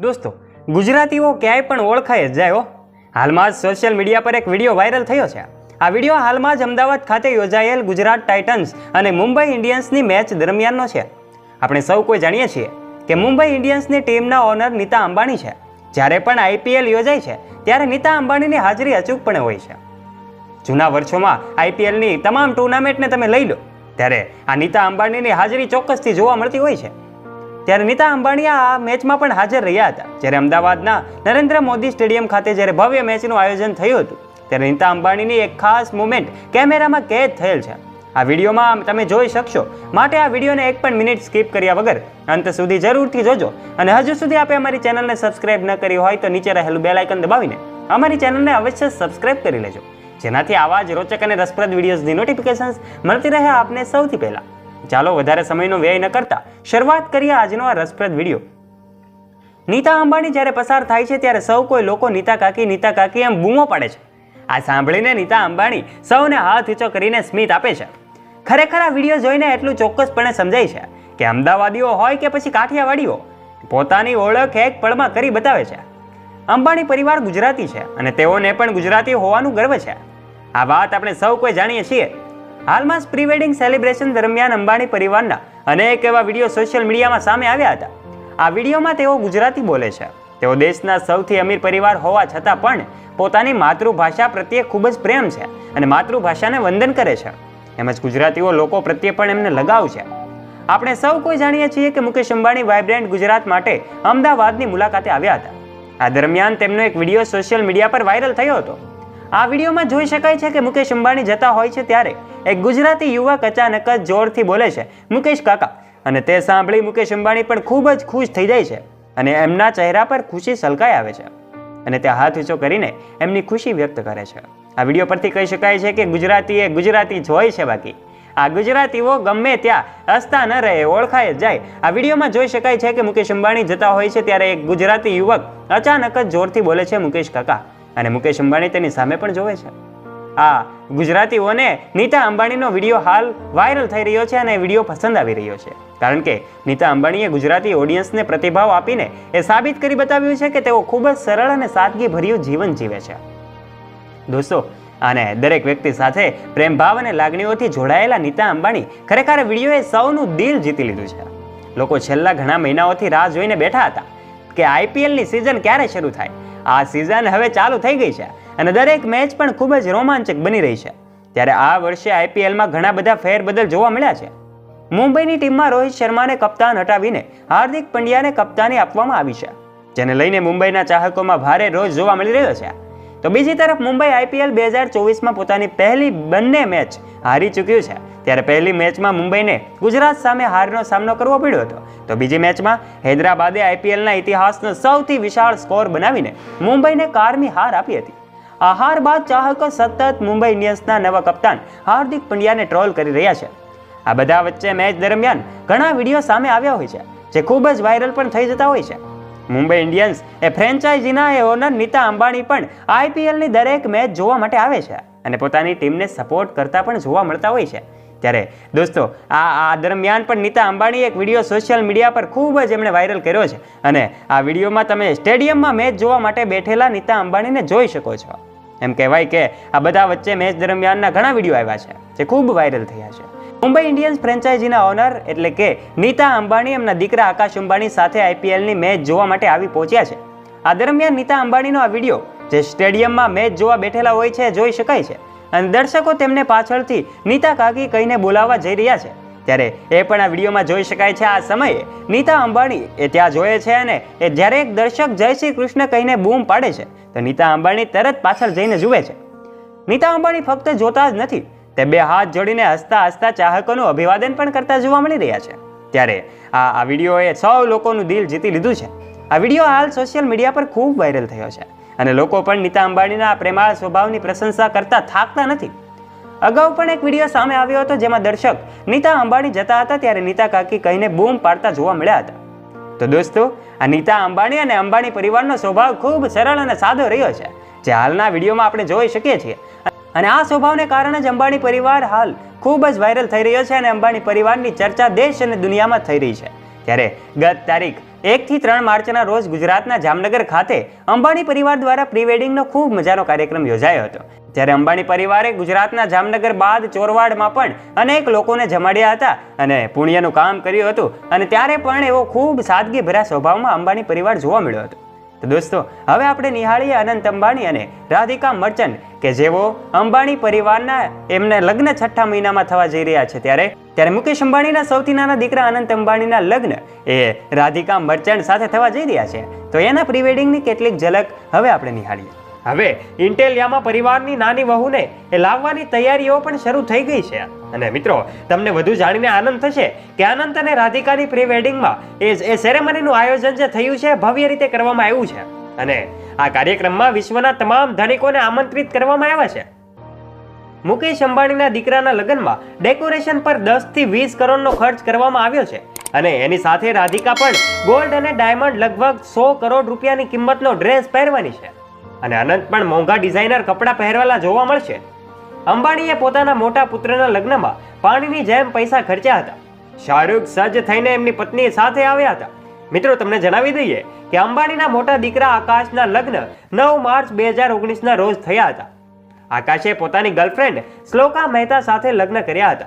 દોસ્તો, ગુજરાતીઓ ક્યાંય પણ ઓળખાય જ જાય હાલમાં જ સોશિયલ મીડિયા પર એક વીડિયો વાયરલ થયો છે. આ વીડિયો હાલમાં જ અમદાવાદ ખાતે યોજાયેલ ગુજરાત ટાઇટન્સ અને મુંબઈ ઇન્ડિયન્સની મેચ દરમિયાનનો છે. આપણે સૌ કોઈ જાણીએ છીએ કે મુંબઈ ઇન્ડિયન્સની ટીમના ઓનર નીતા અંબાણી છે. જ્યારે પણ આઈપીએલ યોજાય છે, ત્યારે નીતા અંબાણીની હાજરી અચૂકપણે હોય છે. જૂના વર્ષોમાં આઈપીએલની તમામ ટુર્નામેન્ટને તમે લઈ લો, ત્યારે આ નીતા અંબાણીની હાજરી ચોક્કસથી જોવા મળતી હોય છે. ત્યારે નીતા અંબાણી આ મેચમાં પણ હાજર રહ્યા હતા. જ્યારે અમદાવાદના નરેન્દ્ર મોદી સ્ટેડિયમ ખાતે જ્યારે ભવ્ય મેચનું આયોજન થયું હતું, ત્યારે નીતા અંબાણીની એક ખાસ મુમેન્ટ કેમેરામાં કેદ થયેલ છે. આ વિડીયોમાં તમે જોઈ શકશો. માટે આ વિડીયોને એક પણ મિનિટ સ્કીપ કર્યા વગર અંત સુધી જરૂરથી જોજો. અને હજુ સુધી આપે અમારી ચેનલને સબસ્ક્રાઇબ ન કરી હોય તો નીચે રહેલું બેલ આઇકન દબાવીને અમારી ચેનલને અવશ્ય સબસ્ક્રાઇબ કરી લેજો. જેનાથી આવા જ રોચક અને રસપ્રદ વિડીયોઝની નોટિફિકેશન્સ મળતી રહે આપને સૌથી પહેલાં. ચાલો વધારે સમયનો વ્યય ન કરતા શરૂઆત કરીએ આજનો આ રસપ્રદ વીડિયો. નીતા અંબાણી જ્યારે પસાર થાય છે ત્યારે સૌ કોઈ લોકો નીતા કાકી નીતા કાકી એમ બૂમો પાડે છે. આ સાંભળીને નીતા અંબાણી સૌને હાથ ઊંચો કરીને સ્મિત આપે છે. ખરેખર આ વીડિયો જોઈને એટલું ચોક્કસપણે સમજાય છે કે અમદાવાદીઓ હોય કે પછી કાઠિયાવાડીઓ, પોતાની ઓળખ એક પળમાં કરી બતાવે છે. અંબાણી પરિવાર ગુજરાતી છે અને તેઓને પણ ગુજરાતી હોવાનું ગર્વ છે. આ વાત આપણે સૌ કોઈ જાણીએ છીએ. હાલમાં પ્રી વેડિંગ સેલિબ્રેશન દરમિયાન અંબાણી પરિવારના અનેક એવા વીડિયો સોશિયલ મીડિયામાં સામે આવ્યા હતા. આ વિડીયોમાં તેઓ ગુજરાતી બોલે છે. તેઓ દેશના સૌથી અમીર પરિવાર હોવા છતાં પણ પોતાની માતૃભાષા પ્રત્યે ખૂબ જ પ્રેમ છે અને માતૃભાષાને વંદન કરે છે. એમજ ગુજરાતીઓ લોકો પ્રત્યે પણ એમને લગાવ છે. આપણે સૌ કોઈ જાણીએ છીએ કે મુકેશ અંબાણી વાઇબ્રન્ટ ગુજરાત માટે અમદાવાદની મુલાકાતે આવ્યા હતા. આ દરમિયાન તેમનો એક વીડિયો સોશિયલ મીડિયા પર વાયરલ થયો હતો. આ વિડીયોમાં જોઈ શકાય છે કે મુકેશ અંબાણી જતા હોય છે ત્યારે એક ગુજરાતી યુવક અચાનક જ જોરથી બોલે છે, મુકેશ કાકા. અને તે સાંભળી મુકેશ અંબાણી પણ ખૂબ જ ખુશ થઈ જાય છે અને એમના ચહેરા પર ખુશી સલકાઈ આવે છે અને તે હાથ ઊંચો કરીને એમની ખુશી વ્યક્ત કરે છે. આ વીડિયો પરથી કહી શકાય છે કે ગુજરાતી એ ગુજરાતી જ હોય છે બાકી. આ ગુજરાતીઓ ગમે ત્યાં હસતા ન રહે, ઓળખાય જાય. આ વિડીયોમાં જોઈ શકાય છે કે મુકેશ અંબાણી જતા હોય છે ત્યારે એક ગુજરાતી યુવક અચાનક જ જોરથી બોલે છે, મુકેશ કાકા. અને મુકેશ અંબાણી તેની સામે પણ જોવે છે. આ ગુજરાતીઓને નીતા અંબાણીનો વીડિયો હાલ વાયરલ થઈ રહ્યો છે અને વીડિયો પસંદ આવી રહ્યો છે. કારણ કે નીતા અંબાણીએ ગુજરાતી ઓડિયન્સને પ્રતિભાવ આપીને એ સાબિત કરી બતાવ્યું છે કે તેઓ ખૂબ જ સરળ અને સાદગીભર્યું જીવન જીવે છે. દોસ્તો અને દરેક વ્યક્તિ સાથે પ્રેમભાવ અને લાગણીઓથી જોડાયેલા નીતા અંબાણી ખરેખર વિડીયોએ સૌનું દિલ જીતી લીધું છે. લોકો છેલ્લા ઘણા મહિનાઓથી રાહ જોઈને બેઠા હતા કે આઈપીએલની સિઝન ક્યારે શરૂ થાય? આ સિઝન હવે ચાલુ થઈ ગઈ છે અને દરેક મેચ પણ ખૂબ જ રોમાંચક બની રહી છે. ત્યારે આ વર્ષે આઈપીએલમાં ઘણા બધા ફેરબદલ જોવા મળ્યા છે. મુંબઈની ટીમમાં રોહિત શર્માને કપ્તાન હટાવીને હાર્દિક પંડ્યાને કપ્તાની આપવામાં આવી છે. જેને લઈને મુંબઈના ચાહકોમાં ભારે રોજ જોવા મળી રહ્યો છે. તો બીજી તરફ મુંબઈ આઈપીએલ બે હજાર ચોવીસમાં પોતાની પહેલી બંને મેચ હારી ચૂક્યું છે. ત્યારે પહેલી મેચમાં મુંબઈને ગુજરાત સામે હારનો સામનો કરવો પડ્યો હતો. તો બીજી મેચમાં હૈદરાબાદે આઈપીએલના ઇતિહાસનો સૌથી વિશાળ સ્કોર બનાવીને મુંબઈને કારમી હાર આપી હતી. આ હાર બાદ ચાહકો સતત મુંબઈ ઇન્ડિયન્સના નવા કપ્તાન હાર્દિક પંડ્યાને ટ્રોલ કરી રહ્યા છે. આ બધા વચ્ચે મેચ દરમિયાન ઘણા વીડિયો સામે આવ્યા હોય છે, જે ખૂબ જ વાયરલ પણ થઈ જતા હોય છે. મુંબઈ ઇન્ડિયન્સ એ ફ્રેન્ચાઇઝીના એ ઓનર નીતા અંબાણી પણ આઈપીએલની દરેક મેચ જોવા માટે આવે છે અને પોતાની ટીમને સપોર્ટ કરતા પણ જોવા મળતા હોય છે. ત્યારે દોસ્તો, આ આ દરમિયાન પણ નીતા અંબાણીએ એક વીડિયો સોશિયલ મીડિયા પર ખૂબ જ એમણે વાયરલ કર્યો છે. અને આ વિડીયોમાં તમે સ્ટેડિયમમાં મેચ જોવા માટે બેઠેલા નીતા અંબાણીને જોઈ શકો છો. એમ કહેવાય કે આ બધા વચ્ચે મેચ દરમિયાનના ઘણા વીડિયો આવ્યા છે, જે ખૂબ વાયરલ થયા છે. મુંબઈ ઇન્ડિયન્સ ફ્રેન્ચાઇઝીના ઓનર એટલે કે નીતા અંબાણી એમના દીકરા આકાશ અંબાણી સાથે આઈપીએલની મેચ જોવા માટે આવી પહોંચ્યા છે. આ દરમિયાન નીતા અંબાણીનો આ વીડિયો જે સ્ટેડિયમમાં મેચ જોવા બેઠેલા હોય છે, જોઈ શકાય છે. અને દર્શકો તેમને પાછળથી નીતા કાકી કહીને બોલાવવા જઈ રહ્યા છે. ત્યારે એ પણ આ વિડીયોમાં જોઈ શકાય છે, આ સમયે નીતા અંબાણી એ ત્યાં જોયે છે અને એ જ્યારે એક દર્શક જય શ્રી કૃષ્ણ કહીને બૂમ પાડે છે, તો નીતા અંબાણી તરત પાછળ જઈને જુએ છે. નીતા અંબાણી ફક્ત જોતા જ નથી, તે બે હાથ જોડીને હસતા હસતા ચાહકોનું અભિવાદન પણ કરતા જોવા મળી રહ્યા છે. ત્યારે આ આ વિડીયોએ સૌ લોકોનું દિલ જીતી લીધું છે. આ વીડિયો હાલ સોશિયલ મીડિયા પર ખૂબ વાયરલ થયો છે. અને લોકો પણ નીતા અંબાણીના પ્રેમાળ સ્વભાવની પ્રશંસા કરતા થાકતા નથી. અગાઉ પણ એક વીડિયો સામે આવ્યો હતો જેમાં દર્શક નીતા અંબાણી જતા હતા ત્યારે નીતા કાકી કહીને બૂમ પાડતા જોવા મળ્યા હતા. તો દોસ્તો, આ નીતા અંબાણી અને અંબાણી પરિવારનો સ્વભાવ ખૂબ સરળ અને સાદો રહ્યો છે, જે હાલના વિડીયોમાં આપણે જોઈ શકીએ છીએ. અને આ સ્વભાવને કારણે જ અંબાણી પરિવાર હાલ ખૂબ જ વાયરલ થઈ રહ્યો છે અને અંબાણી પરિવારની ચર્ચા દેશ અને દુનિયામાં થઈ રહી છે. ત્યારે ગત તારીખ એકથી ત્રણ માર્ચના રોજ ગુજરાતના જામનગર ખાતે અંબાણી પરિવાર દ્વારા પ્રી વેડિંગનો ખૂબ મજાનો કાર્યક્રમ યોજાયો હતો. જ્યારે અંબાણી પરિવારે ગુજરાતના જામનગર બાદ ચોરવાડમાં પણ અનેક લોકોને જમાડ્યા હતા અને પુણ્યનું કામ કર્યું હતું અને ત્યારે પણ એવો ખૂબ સાદગીભર્યા સ્વભાવમાં અંબાણી પરિવાર જોવા મળ્યો હતો. તો દોસ્તો, હવે આપણે નિહાળીએ અનંત અંબાણી અને રાધિકા મર્ચન્ટ, કે જેઓ અંબાણી પરિવારના એમને લગ્ન છઠ્ઠા મહિનામાં થવા જઈ રહ્યા છે. ત્યારે ત્યારે મુકેશ અંબાણીના સૌથી નાના દીકરા અનંત અંબાણીના લગ્ન એ રાધિકા મર્ચન્ટ સાથે થવા જઈ રહ્યા છે. તો એના પ્રી વેડિંગની કેટલીક ઝલક હવે આપણે નિહાળીએ. હવે ઇન્ટેલિયામાં પરિવારની નાની વહુને એ લાવવાની તૈયારીઓ પણ શરૂ થઈ ગઈ છે. અને મિત્રો, તમને વધુ જાણીને આનંદ થશે કે અનંત અને રાધિકાની પ્રી વેડિંગમાં એ એ સેરેમનીનું આયોજન જે થયું છે ભવ્ય રીતે કરવામાં આવ્યું છે. અને આ કાર્યક્રમમાં વિશ્વના તમામ ધનિકોને આમંત્રિત કરવામાં આવ્યા છે. મુકેશ અંબાણીના દીકરાના લગ્નમાં ડેકોરેશન પર દસથી વીસ કરોડનો ખર્ચ કરવામાં આવ્યો છે. અને એની સાથે રાધિકા પણ ગોલ્ડ અને ડાયમંડ લગભગ સો કરોડ રૂપિયાની કિંમતનો ડ્રેસ પહેરવાની છે. અને અનંત પણ મોંઘા ડિઝાઇનર કપડાં પહેરવાલા જોવા મળશે. અંબાણીએ પોતાના મોટા પુત્રના લગ્નમાં પાણીની જેમ પૈસા ખર્ચ્યા હતા. શાહરૂખ સજ્જ થઈને એમની પત્ની સાથે આવ્યા હતા. મિત્રો, તમને જણાવી દઈએ કે અંબાણીના મોટા દીકરા આકાશના લગ્ન નવ માર્ચ બે હજાર ઓગણીસના રોજ થયા હતા. આકાશે પોતાની ગર્લફ્રેન્ડ શ્લોકા મહેતા સાથે લગ્ન કર્યા હતા.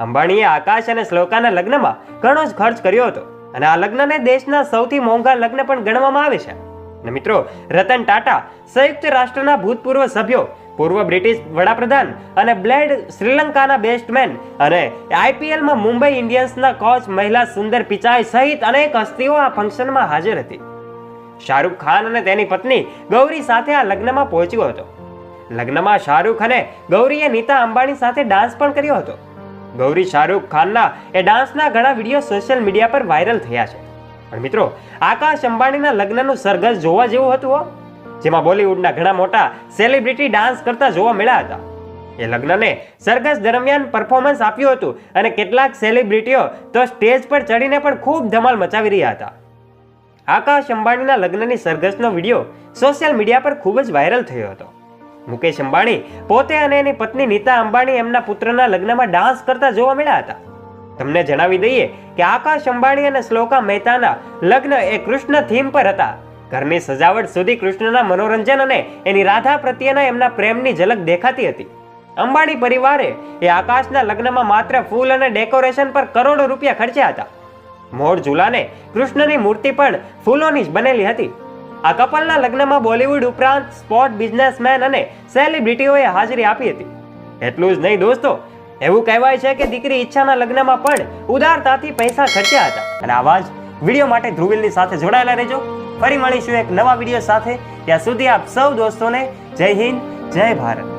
અંબાણીએ આકાશ અને શ્લોકાના લગ્નમાં ઘણો જ ખર્ચ કર્યો હતો. અને આ લગ્નને દેશના સૌથી મોંઘા લગ્ન પણ ગણવામાં આવે છે. અને મિત્રો, રતન ટાટા, સંયુક્ત રાષ્ટ્રના ભૂતપૂર્વ સભ્યો, પૂર્વ બ્રિટિશ વડાપ્રધાન અને બ્લેડ શ્રીલંકાના બેસ્ટમેન અને આઈપીએલમાં મુંબઈ ઇન્ડિયન્સના કોચ મહિલા સુંદર પિચાઈ સહિત અનેક હસ્તીઓ આ ફંક્શનમાં હાજર હતી. શાહરૂખ ખાન અને તેની પત્ની ગૌરી સાથે આ લગ્નમાં પહોંચ્યો હતો. લગ્નમાં શાહરૂખ અને ગૌરીએ નીતા અંબાણી સાથે ડાન્સ પણ કર્યો હતો. ગૌરી શાહરૂખ ખાનના એ ડાન્સના ઘણા વીડિયો સોશિયલ મીડિયા પર વાયરલ થયા છે. પણ મિત્રો, આકાશ અંબાણીના લગ્નનું સરઘસ જોવા જેવું હતું જેમાં બોલિવૂડના ઘણા મોટા સેલિબ્રિટી ડાન્સ કરતા જોવા મળ્યા હતા. એ લગ્નને સરઘસ દરમિયાન પરફોર્મન્સ આપ્યું હતું અને કેટલાક સેલિબ્રિટીઓ તો સ્ટેજ પર ચડીને પણ ખૂબ ધમાલ મચાવી રહ્યા હતા. આકાશ અંબાણીના લગ્નની સરઘસનો વીડિયો સોશિયલ મીડિયા પર ખૂબ જ વાયરલ થયો હતો. મુકેશ અંબાણી પોતે અને એની પત્ની નીતા અંબાણી એમના પુત્રના લગ્નમાં ડાન્સ કરતા જોવા મળ્યા હતા. તમને જણાવી દઈએ કે આકાશ અંબાણી અને શ્લોકા મહેતાના લગ્ન એ કૃષ્ણ થીમ પર હતા. ઘરની સજાવટ સુધી કૃષ્ણના મનોરંજન અને એની રાધા પ્રત્યેના એમના પ્રેમની ઝલક દેખાતી હતી. અંબાણી પરિવારે એ આકાશના લગ્નમાં માત્ર ફૂલ અને ડેકોરેશન પર કરોડો રૂપિયા ખર્ચ્યા હતા. મોર ઝુલાને કૃષ્ણની મૂર્તિ પણ ફૂલોની જ બનેલી હતી. આ કપલના લગ્નમાં બોલિવૂડ ઉપરાંત સ્પોર્ટ બિઝનેસમેન અને સેલિબ્રિટીઓએ હાજરી આપી હતી. એટલું જ નહીં દોસ્તો એવું કહેવાય છે કે દીકરી ઈચ્છાના લગ્નમાં પણ ઉદારતાથી પૈસા ખર્ચ્યા હતા. અને આવા જ વીડિયો માટે ધ્રુવિલની સાથે જોડાયેલા રહેજો. ફરી મળીશું એક નવા વીડિયો સાથે. ત્યાં સુધી આપ સૌ દોસ્તોને જય હિન્દ, જય ભારત.